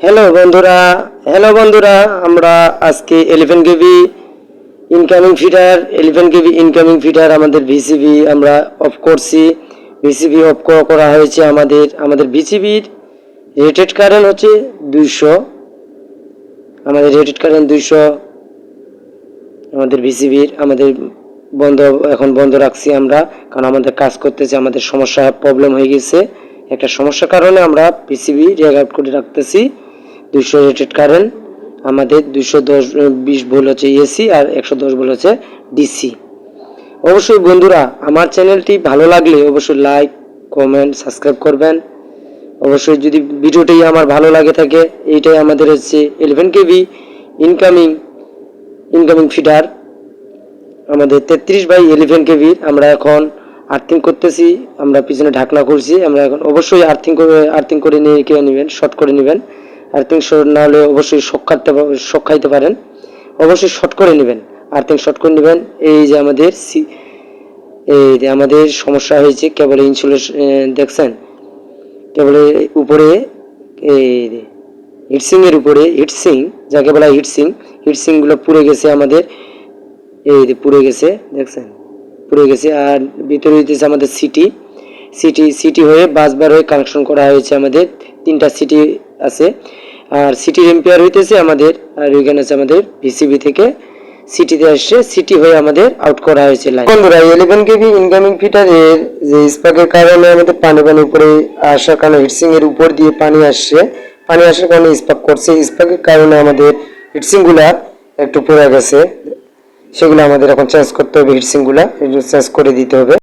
Hello বন্ধুরা। Hello বন্ধুরা। আমরা আজকে eleven KV incoming feeder eleven KV incoming feeder আমাদের ভিসিবি আমরা অফ করছি। ভিসিবি অফ করা হয়েছে আমাদের আমাদের ভিসিবির রেটেড কারেন্ট হচ্ছে দুইশো। আমাদের রেটেড কারেন্ট দুইশো। আমাদের ভিসিবির আমাদের বন্ধ, এখন বন্ধ রাখছি আমরা, কারণ আমাদের কাজ করতেছে, আমাদের সমস্যা প্রবলেম হয়ে গেছে। একটা সমস্যার কারণে আমরা পিসিবি আউট করে রাখতেছি। দুইশো রেটেড কারেন্ট আমাদের দুইশো দশ বিশ ভোল হচ্ছে এসি আর একশো দশ ভোল হচ্ছে ডিসি অবশ্যই বন্ধুরা, আমার চ্যানেলটি ভালো লাগলে অবশ্যই লাইক কমেন্ট সাবস্ক্রাইব করবেন। অবশ্যই যদি ভিডিওটি আমার ভালো লাগে থাকে, এইটাই আমাদের হচ্ছে eleven KV incoming incoming feeder আমাদের তেত্রিশ বাই ইলেভেন কেবির আমরা এখন আর্থিং করতেছি, আমরা পিছনে ঢাকনা খুলছি, আমরা এখন অবশ্যই আর্থিং করে আর্থিং করে নিয়ে কে নেবেন শর্ট করে নেবেন। আর্থিং শর্ট না হলে অবশ্যই শক কাটতে পা- শক খাইতে পারেন। অবশ্যই শর্ট করে নেবেন। আর্থিং শর্ট করে নেবেন, এই যে আমাদের সি এই যে আমাদের সমস্যা হয়েছে, কেবল ইনসুলেশন দেখছেন? কেবল উপরে, এই যে হিটসিং এর উপরে হিটসিং যাকে বলা হিটসিং হিটসিংগুলো পুড়ে গেছে আমাদের। এই যে পুড়ে গেছে, দেখছেন? পুড়ে গেছে, আর ভিতরে হইতেছে আমাদের সিটি। সিটি সিটি হয়ে বাসবার হয়ে কানেকশন করা হয়েছে আমাদের। তিনটা সিটি আছে। আর সিটির এম্পিয়ার হইতেছে আমাদের, আর ওইখানে আছে আমাদের ভিসিবি থেকে সিটিতে আসছে। সিটি হয়ে আমাদের আউট করা হয়েছে লাইন বন্ধুরা ইলেভেন কেবি ইনকামিং ফিটারের যে স্পার্কের কারণে আমাদের পানি পানি উপরে আসার কারণে হিটসিং এর উপর দিয়ে পানি আসছে। পানি আসার কারণে স্পার্ক করছে। স্পার্কের কারণে আমাদের হিটসিংগুলা একটু পড়ে গেছে। সেগুলো আমাদের এখন চেঞ্জ করতে হবে। হিটসিংগুলা চেঞ্জ করে দিতে হবে।